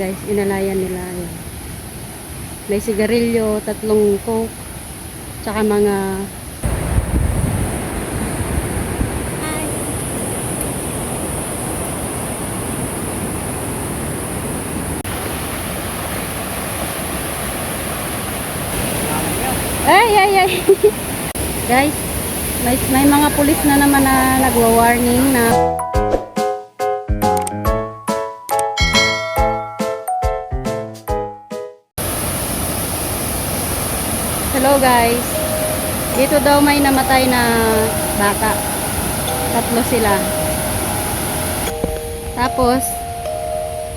Guys, inalayan nila. Ayan. May sigarilyo, tatlong coke, tsaka mga... Ay, ay, ay. Guys, may, may mga pulis na naman na nagwa-warning na guys. Dito daw may namatay na bata. Tatlo sila. Tapos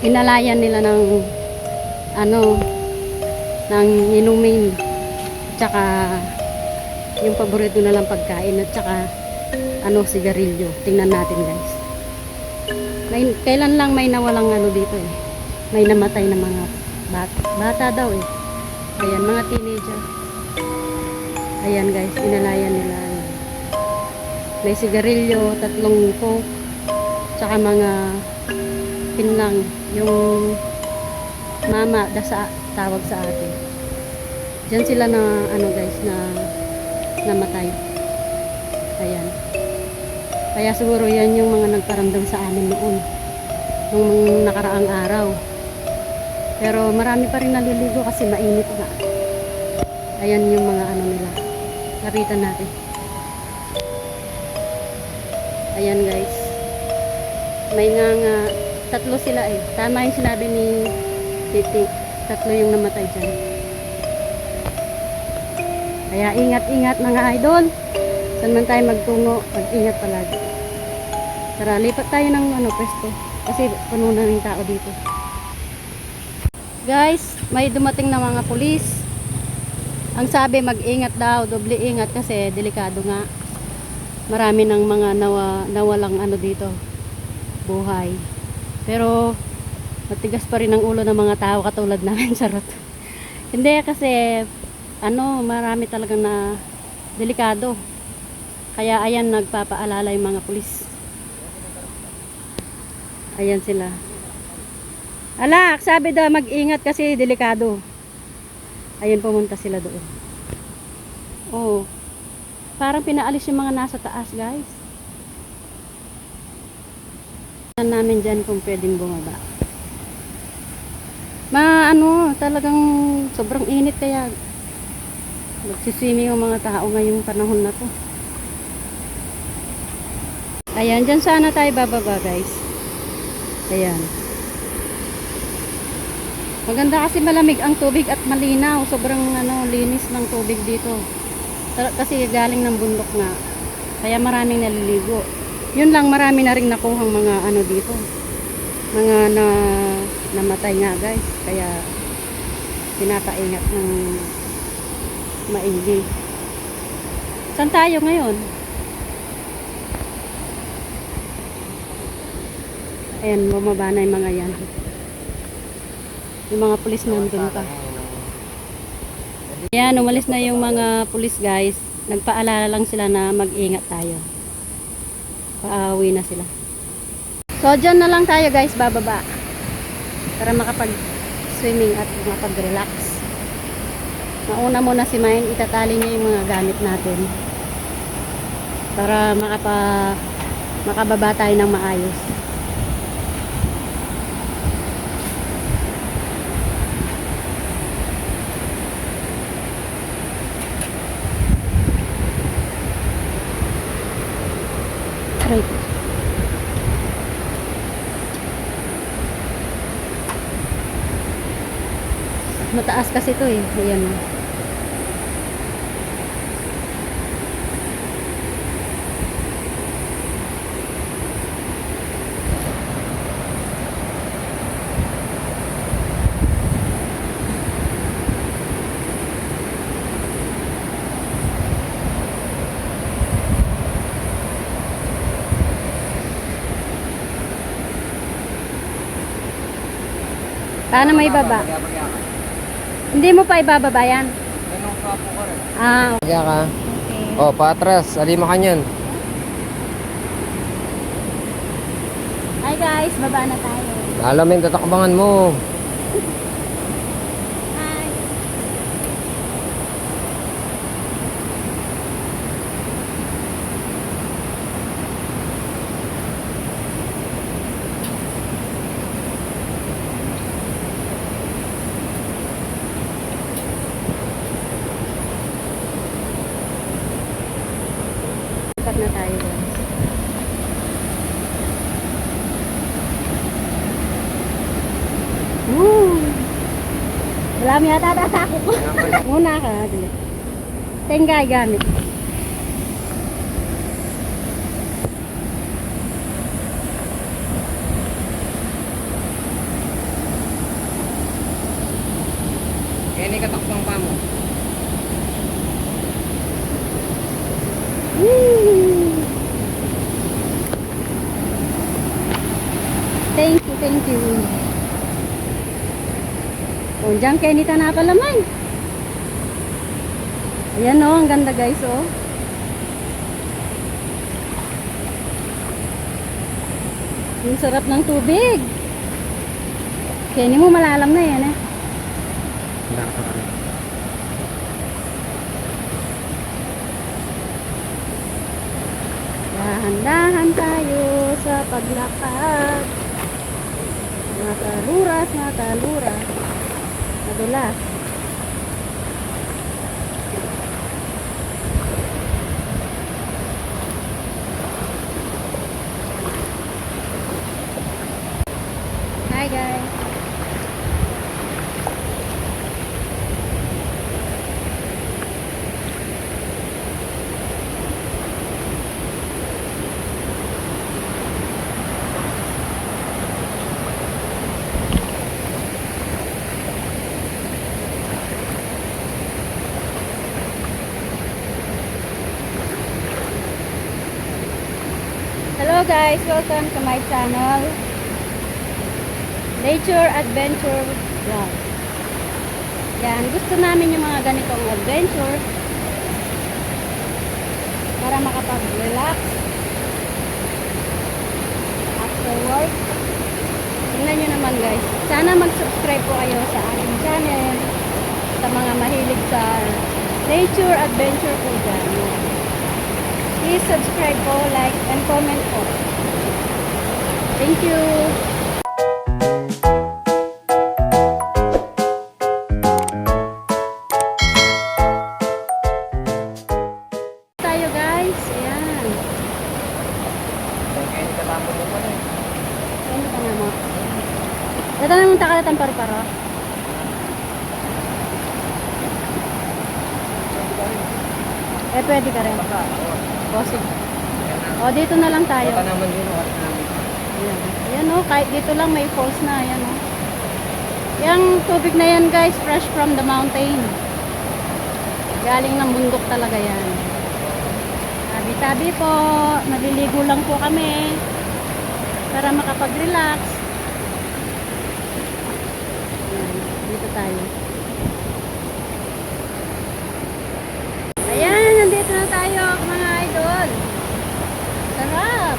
inalayan nila ng ano ng inumin tsaka yung paborito na lang pagkain at tsaka ano sigarilyo. Tingnan natin guys. May, kailan lang may nawalang ano dito eh. May namatay na mga bata. Bata daw eh. Ayan, mga teenager. Ayan guys, inalayan nila. May sigarilyo, tatlong coke, tsaka mga pinlang. Yung mama, da sa, tawag sa atin. Diyan sila na, ano guys, na namatay. Ayan. Kaya siguro yan yung mga nagparamdam sa amin noon. Nung nakaraang araw. Pero marami pa rin naliligo kasi mainit nga. Ayan yung mga ano nila. Kapitan natin. Ayan guys. May nga nga, tatlo sila eh. Tama yung sinabi ni Titi. Tatlo yung namatay dyan. Kaya ingat-ingat mga idol. Saan man tayo magtungo, mag-ingat palagi. Tara, lipat tayo ng ano, pwesto. Kasi puno na ng tao dito. Guys, may dumating na mga pulis. Ang sabi mag-ingat daw, doble ingat kasi delikado nga. Marami ng mga nawa, nawalang ano dito, buhay. Pero matigas pa rin ang ulo ng mga tao katulad namin, charot. Hindi kasi ano, marami talaga na delikado. Kaya ayan nagpapaalala yung mga pulis. Ayan sila. Alak, sabi daw mag-ingat kasi delikado. Ayun pumunta sila doon. Oh. Parang pinaalis yung mga nasa taas, guys. Tingnan namin dyan kung pwedeng bumaba. Ma, ano, talagang sobrang init kaya magsiswimming yung mga tao ngayong panahon na to. Ayan, dyan sana tayo bababa, guys. Ayan. Maganda kasi malamig ang tubig at malinaw. Sobrang ano, linis ng tubig dito. Kasi galing ng bundok na. Kaya maraming naliligo. Yun lang, marami na rin nakuhang mga ano dito. Mga na namatay nga guys. Kaya pinapaingat ng maigi. Saan tayo ngayon? Ayan, bumaba na yung mga yan. Yung mga pulis nandun pa. Ayan, umalis na yung mga pulis guys. Nagpaalala lang sila na mag-ingat tayo. Pauwi na sila. So, dyan na lang tayo guys, bababa. Para makapag-swimming at makapag-relax. Mauna muna si Mayan, itatali niya yung mga gamit natin. Para makapa, makababa tayo ng maayos. Right. Mataas kasi to eh. Ayan. Paano may baba? Hindi mo pa ibababa yan? Ah, Kaya ka. okay. Oh, patras. Alima ka niyan. Hi guys, baba na tayo. Alam mo yung tatakbangan mo. Lilipat na tayo guys. Woo! Wala mo yata tatako ko. Muna ka. dali. Tenggay gamit. Kaya katakpang pa mo. Thank you, thank you. Oh, diyan kay Nita na palaman. Ayan oh, ang ganda guys oh. Yung sarap ng tubig. Kaya mo malalam na yan eh. Dahan-dahan tayo sa paglakad. Mga kaluras, mga kaluras. Madulas. Hi guys. Guys, welcome to my channel. Nature Adventure Vlog. Yan, gusto namin yung mga ganitong adventure para makapag-relax after work. Tingnan nyo naman guys. Sana mag-subscribe po kayo sa aking channel sa mga mahilig sa nature adventure po dyan. Please subscribe po, like, and comment po. Thank you! Lang may falls na. Ayan o. Yung tubig na yan guys, fresh from the mountain. Galing ng bundok talaga yan. Tabi-tabi po. Maliligo lang po kami. Para makapag-relax. Dito tayo. Ayan, nandito na tayo mga idol. Sarap!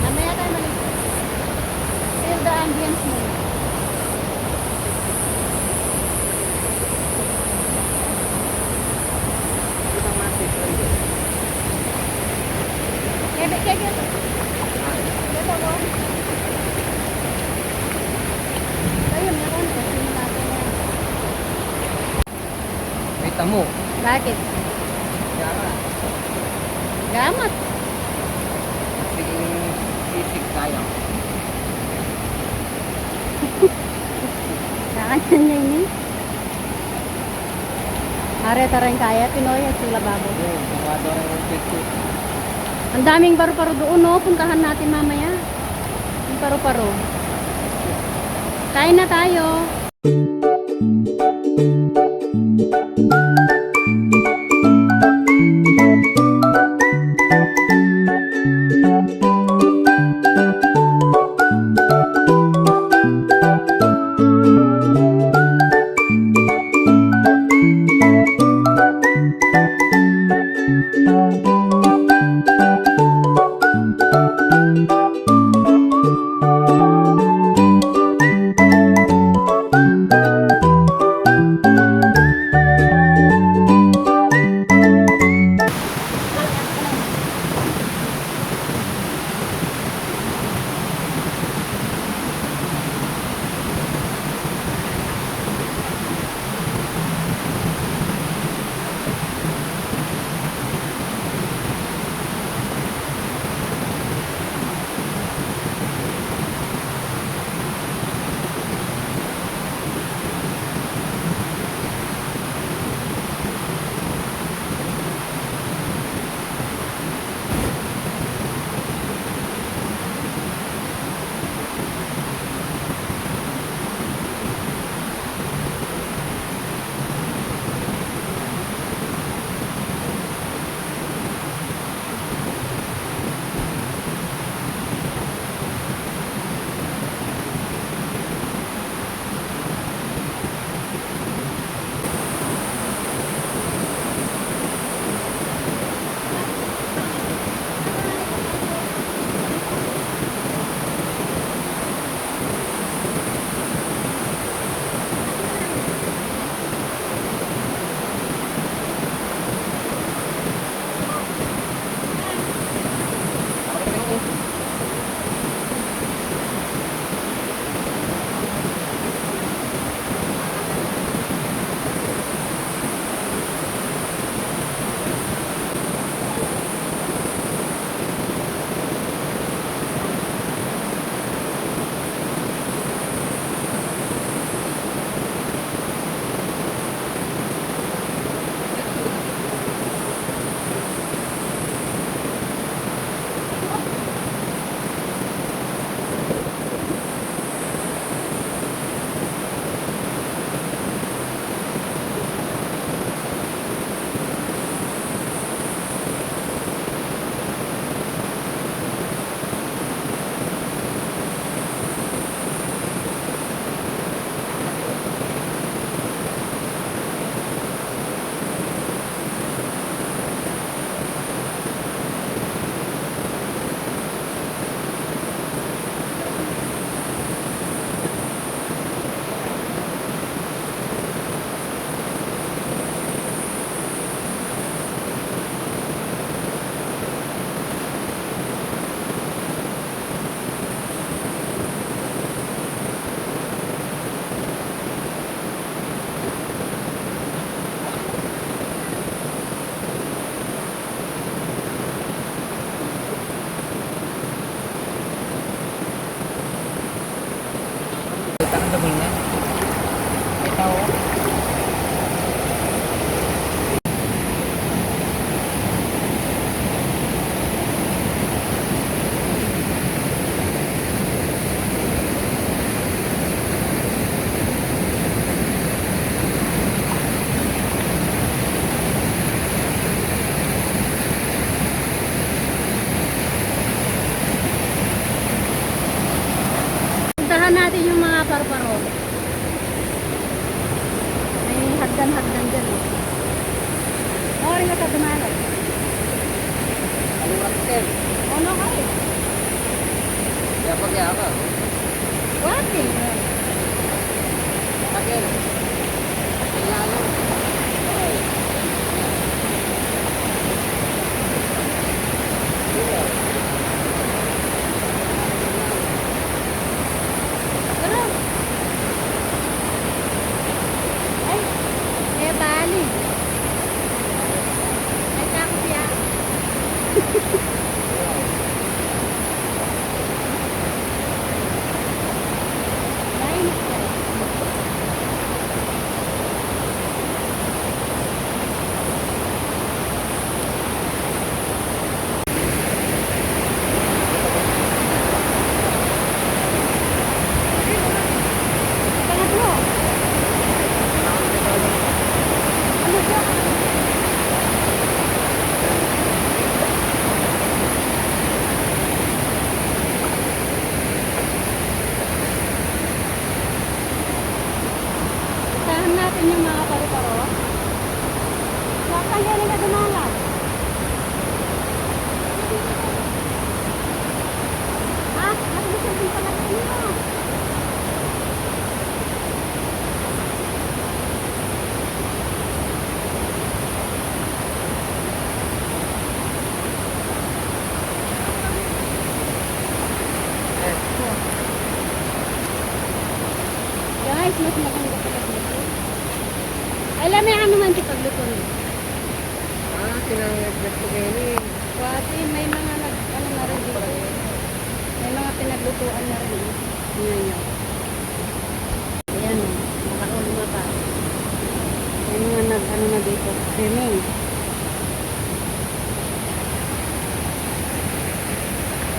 Mamaya tayo maligo. Feel the ambience mo. Isang masis. Kaya, kaya, kaya. Dito mo. Ayun, meron. Kasi natin yan. May tamo. Bakit? Ka. Gamat. Sige, sisig tayo. Kakanyan niya ini. Are taray kaya, Pinoy at sila babo. Baka daw rin yung picture. Ang daming paru-paro doon, no? Puntahan natin mamaya. Yung paru-paro. Kain na tayo.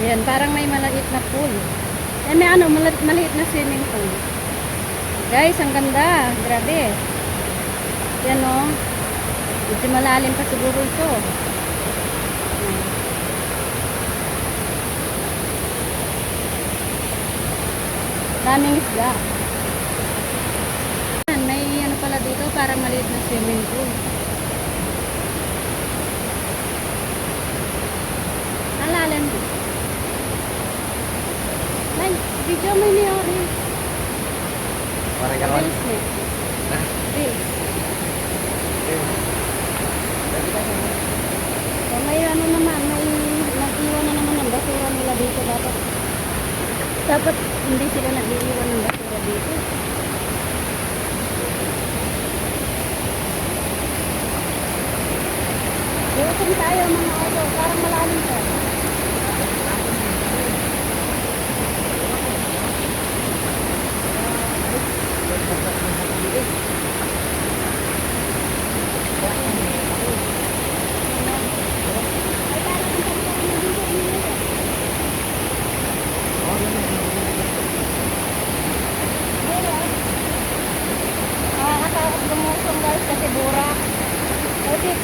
Ayan, parang may maliit na pool. Eh, may ano, maliit, maliit na swimming pool. Guys, ang ganda. Grabe. Yan o. Medyo malalim pa siguro ito. Ayan. Daming isda. Ayan, May ano pala dito, parang maliit na swimming pool. Alalan mo. Ay, video mo ni Ori. Parang gano'n. Reels mo. Reels. So, may ano naman, may nag-iwan na naman ng basura nila dito dapat. Dapat hindi sila nag-iwan ng basura dito. Iwasan tayo mga auto, parang malalim ka. Ay, parang ang ganda ng dito nila. Nakakatakot lumusong guys kasi burak. Okay.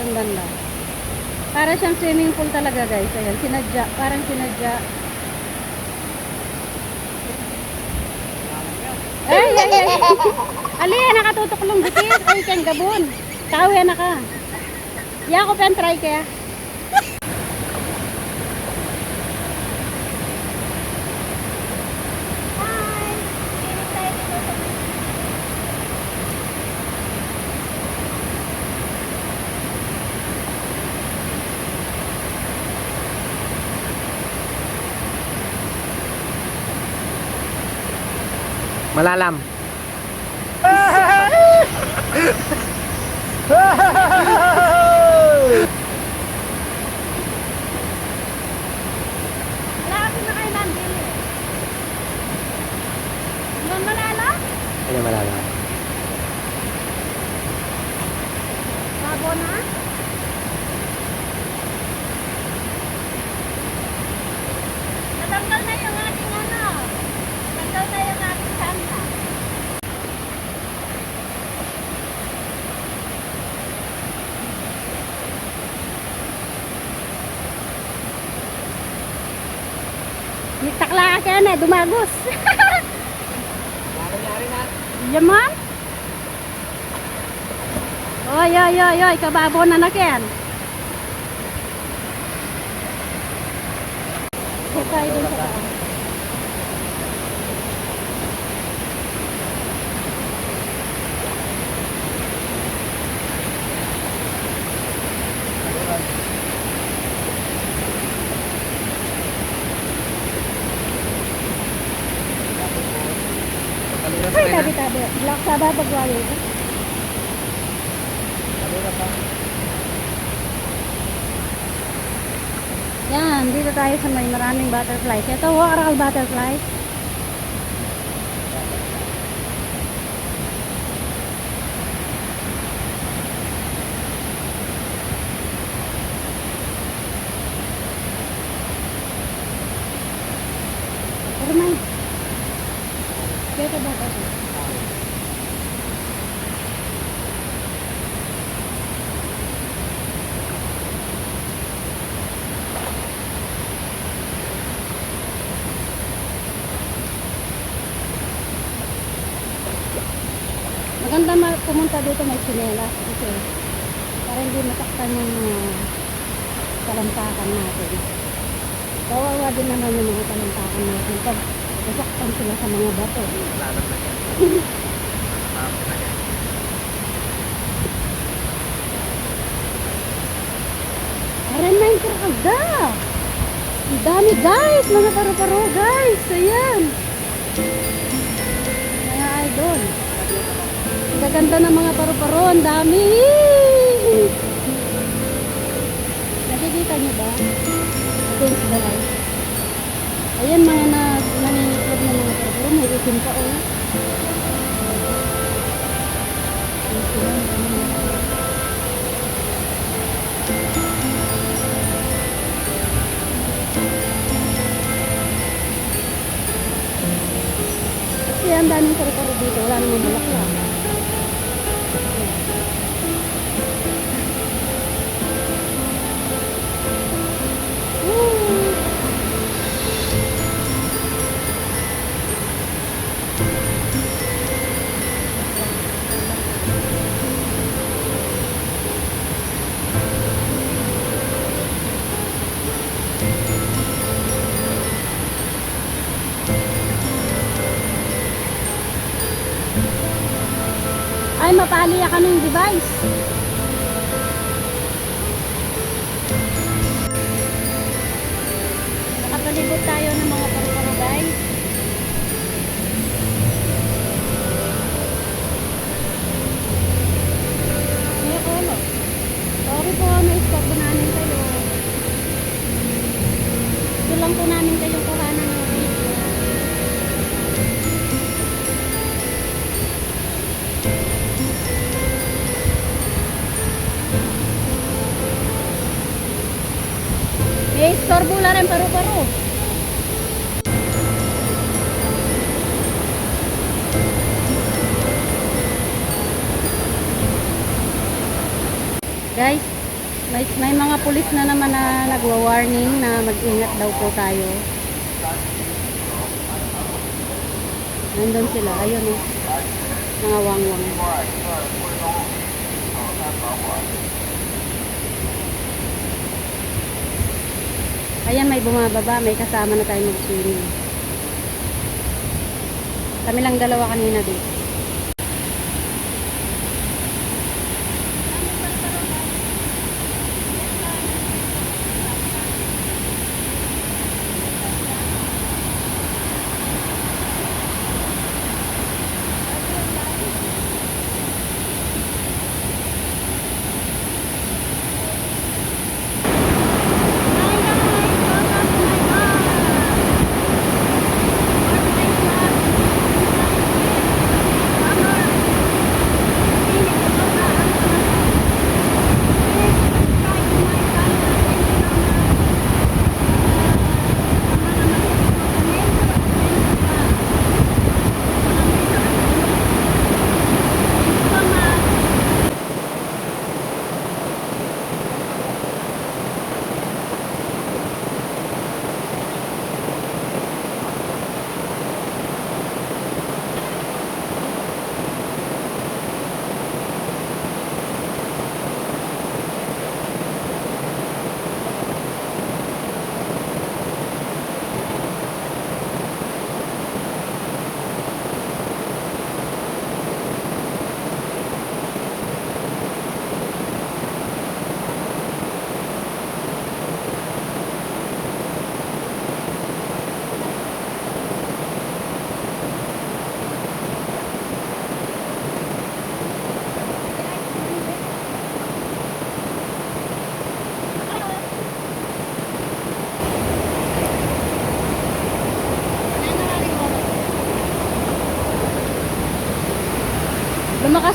Doon banda. Para siyang swimming pool talaga guys. Ayan, sinadya. Parang sinadya. Ay, ay, ay. Ali, nakatutok lang butis. Ay, kang gabon. Tawi na ka. Ya ko pen try kaya. Malalam. Wala kasi na kayo nandili. Doon malala? Takla ka kaya na, dumagos. Nangyari na. Yaman? Oy, oy, oy, oy, kababo na na ken. Sakay dun sa taas. Kaluras Ay, rin tabi, ha. tabi. Pagwayo. Kaluras ha. Yan, dito tayo sa may maraming butterflies. Ito, oh, aral butterflies. Never mind. Kaya ba ito? Maganda dito may sinelas kasi para hindi matakpan yung mga talampakan natin. Kawawa din naman yung mga talampakan natin pag nasaktan sila sa mga bato. Lalag na yan. Tapos na yan. Aran na yung karagda! Ang dami guys! Mga paro-paro guys! Ayan! Mga idol! Gaganda ng mga paro-paro! Ang dami! Nakikita niyo ba? Against the light. Ayan mga na, nangingitlog ng mga paro-paro. May itim pa oh. Kasi daming karo-karo dito, wala namang bulaklak. Mapali ka ng device. Na rin paru-paro. Guys, may, may mga pulis na naman na nagwa-warning na mag-ingat daw po tayo. Nandun sila, ayun oh. Mga wangwang. Ayan, may bumababa. May kasama na tayo mag-swimming. Kami lang dalawa kanina dito.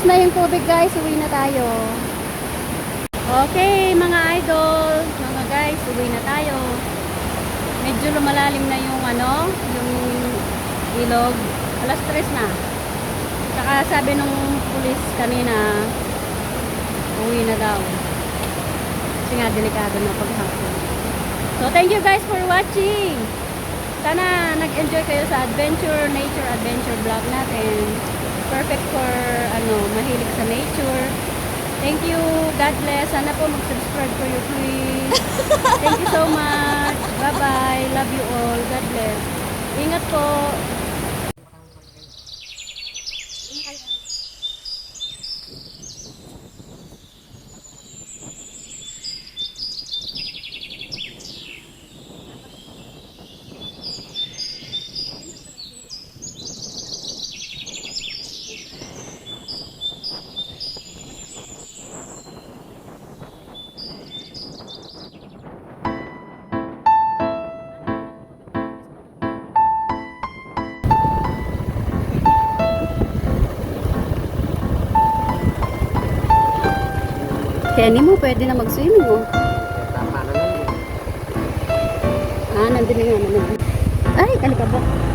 Na yung tubig guys, uwi na tayo. Okay, mga idol, mga guys, uwi na tayo. Medyo lumalalim na yung ano, yung ilog. Alas tres na. Tsaka sabi nung pulis kanina, uwi na daw. Kasi nga delikado na paghapon. So thank you guys for watching. Sana nag-enjoy kayo sa adventure, nature adventure vlog natin. For ano, mahilig sa nature. Thank you. God bless. Sana po mag-subscribe kayo please. Thank you so much. Bye-bye. Love you all. God bless. Ingat po. Kenny mo, pwede na mag-swimming oh. Tama na lang. Ah, nandun na nga naman. Ay, kalikabok.